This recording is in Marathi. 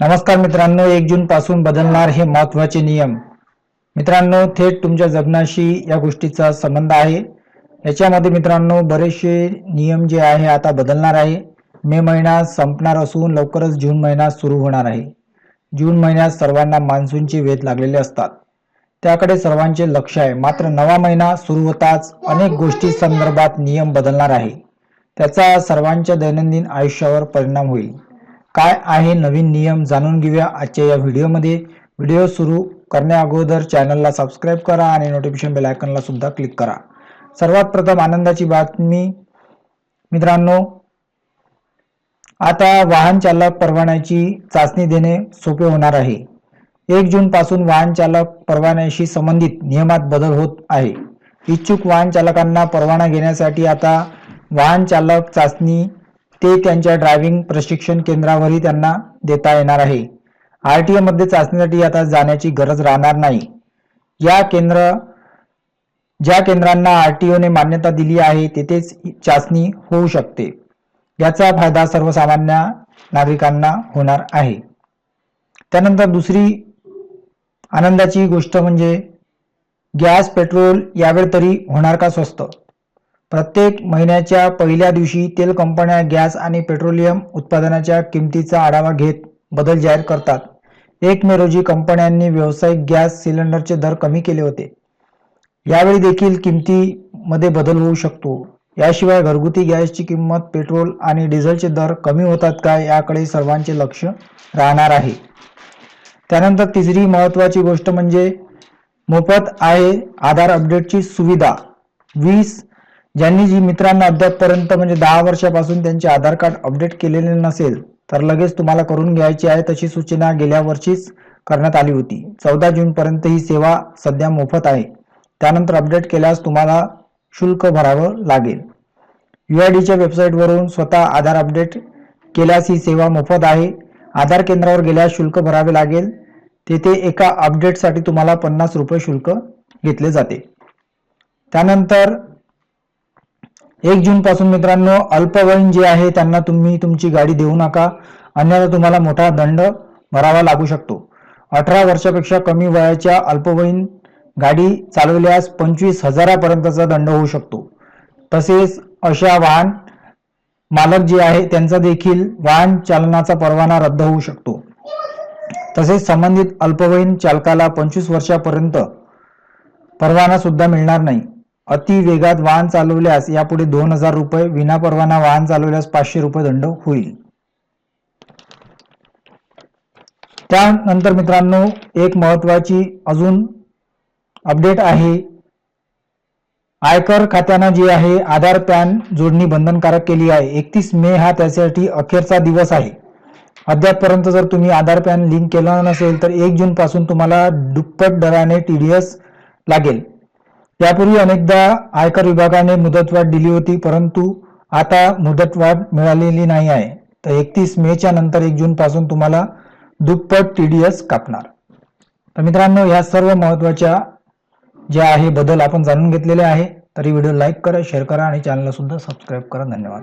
नमस्कार मित्रांनो एक जून पासून बदलणार हे महत्त्वाचे नियम. मित्रांनो थेट तुमच्या जगण्याशी या गोष्टीचा संबंध आहे. याच्यामध्ये मित्रांनो बरेचसे नियम जे आहे आता बदलणार आहे. मे महिना संपणार असून लवकरच जून महिना सुरू होणार आहे. जून महिन्यात सर्वांना मान्सूनचे वेध लागलेले असतात. त्याकडे सर्वांचे लक्ष आहे. मात्र नवा महिना सुरू होताच अनेक गोष्टी संदर्भात नियम बदलणार आहे. त्याचा सर्वांच्या दैनंदिन आयुष्यावर परिणाम होईल. काय आहे नवीन नियम जाणून घेऊया आजच्या या व्हिडिओमध्ये. व्हिडिओ सुरू करण्या अगोदर चॅनलला सबस्क्राईब करा आणि नोटिफिकेशन बेल आयकनला सुद्धा क्लिक करा. सर्वात प्रथम आनंदाची बातमी. मित्रांनो आता वाहन चालक परवान्याची चाचणी देणे सोपे होणार आहे. एक जून पासून वाहन चालक परवान्याशी संबंधित नियमात बदल होत आहे. इच्छुक वाहन चालकांना परवाना घेण्यासाठी आता वाहन चालक चाचणी ते त्यांच्या ड्रायव्हिंग प्रशिक्षण केंद्रावरही त्यांना देता येणार आहे. आरमध्ये चाचणीसाठी आता जाण्याची गरज राहणार नाही. या केंद्र ज्या केंद्रांना आरटीओने मान्यता दिली आहे तेथेच चाचणी होऊ शकते. याचा फायदा सर्वसामान्य नागरिकांना होणार आहे. त्यानंतर दुसरी आनंदाची गोष्ट म्हणजे गॅस पेट्रोल यावेळी तरी होणार का स्वस्त? प्रत्येक महिन्याच्या पहिल्या दिवशी तेल कंपन्या गॅस आणि पेट्रोलियम उत्पादनाच्या किमतीचा आढावा घेत बदल जाहीर करतात. एक मे रोजी कंपन्यांनी व्यावसायिक गॅस सिलेंडरचे दर कमी केले होते. यावेळी देखील किमतीमध्ये बदल होऊ शकतो. याशिवाय घरगुती गॅसची किंमत पेट्रोल आणि डिझेलचे दर कमी होतात का याकडे सर्वांचे लक्ष राहणार आहे. त्यानंतर तिसरी महत्वाची गोष्ट म्हणजे मोफत आहे आधार अपडेटची सुविधा. वीस ज्यांनी जी मित्रांना अद्यापपर्यंत म्हणजे दहा वर्षापासून त्यांचे आधार कार्ड अपडेट केलेले नसेल तर लगेच तुम्हाला करून घ्यायची आहे तशी सूचना गेल्या वर्षीच करण्यात आली होती. चौदा जून पर्यंत ही सेवा सध्या मोफत आहे. त्यानंतर अपडेट केल्यास तुम्हाला शुल्क भरावं लागेल. युआयडीच्या वेबसाईटवरून स्वतः आधार अपडेट केल्यास ही सेवा मोफत आहे. आधार केंद्रावर गेल्यास शुल्क भरावे लागेल. तेथे एका अपडेटसाठी तुम्हाला पन्नास रुपये शुल्क घेतले जाते. त्यानंतर एक जून पासून मित्रांनो अल्पवयीन जे आहे त्यांना तुम्ही तुमची गाडी देऊ नका. अन्यथा तुम्हाला मोठा दंड भरावा लागू शकतो. अठरा वर्षापेक्षा कमी वयाच्या अल्पवयीन गाडी चालवल्यास पंचवीस हजारापर्यंतचा दंड होऊ शकतो. तसेच अशा वाहन मालक जे आहे त्यांचा देखील वाहन चालनाचा परवाना रद्द होऊ शकतो. तसेच संबंधित अल्पवयीन चालकाला पंचवीस वर्षापर्यंत परवाना सुद्धा मिळणार नाही. अति वेगात वाहन चालवल्यास यापुढे दोन हजार रुपये विना परवाना वाहन चालवल्यास पाचशे रुपये दंड होईल. त्यानंतर मित्रांनो एक महत्वाची अजून अपडेट आहे. आयकर खात्यानं जी आहे आधार पॅन जोडणी बंधनकारक केली आहे. एकतीस मे हा त्यासाठी अखेरचा दिवस आहे. अद्यापपर्यंत जर तुम्ही आधार पॅन लिंक केलं नसेल तर एक जून पासून तुम्हाला दुप्पट दराने टीडीएस लागेल. यापूर्वी अनेकदा आयकर विभागाने मुदतवाढ दिली होती परंतु आता मुदतवाढ मिळालेली नाही आहे. तर एकतीस मेच्या नंतर एक जून पासून तुम्हाला दुप्पट टीडीएस कापणार. तर मित्रांनो या सर्व महत्त्वाच्या ज्या आहे बदल आपण जाणून घेतलेले आहे. तरी व्हिडिओ लाईक करा शेअर करा आणि चॅनलला सुद्धा सबस्क्राईब करा. धन्यवाद.